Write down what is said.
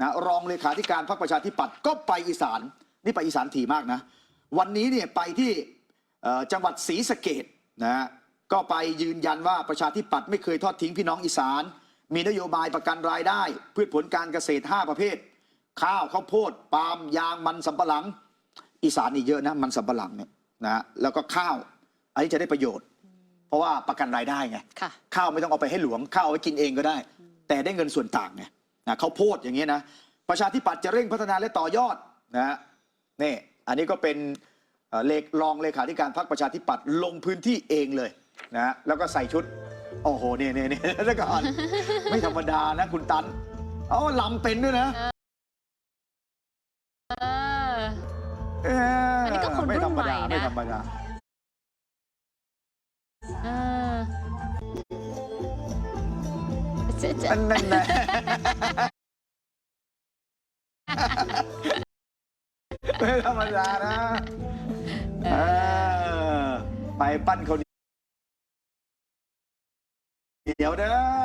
นะรองเลขาธิการพรรคประชาธิปัตย์ก็ไปอีสานนี่ไปอีสานถี่มากนะวันนี้เนี่ยไปที่เอ่อจังหวัดศรีสะเกดนะฮะก็ไปยืนยันว่าประชาธิปัตย์ไม่เคยทอดทิ้งพี่น้องอีสาน มีนโยบายประกันรายได้ พืชผลการเกษตร 5 ประเภท ข้าวข้าวโพดปาล์มยางมันสำปะหลัง อีสานนี่เยอะนะมันสำปะหลังเนี่ยนะฮะแล้วก็ข้าว อันนี้จะได้ประโยชน์ เพราะว่าประกันรายได้ไงค่ะข้าวไม่ต้องเอาไปให้หลวงข้าวเอาไว้กินเองก็ได้ แต่ได้เงินส่วนต่างไง นะเขาวโพดอย่างเงี้ยนะประชาธิปัตย์จะเร่งพัฒนาและต่อยอดนะฮะนี่อันนี้ก็เป็นเอ่อเลขรองเลขาธิการพรรคประชาธิปัตย์ลงพื้นที่เองเลยนะฮะแล้วก็ใส่ชุด โอ้โหเนี่ยเนี่ยเนี่ยแล้วก่อนไม่ธรรมดานะคุณตันอ๋อลำเป็นด้วยนะเออเอออันนี้ก็คนไม่ธรรมดารุ่นใหม่นะไม่ธรรมดา เจ๊เจ๊อันนั้นแหละไม่ธรรมดานะเออไปปั้นเขาวเหนียวเด้อ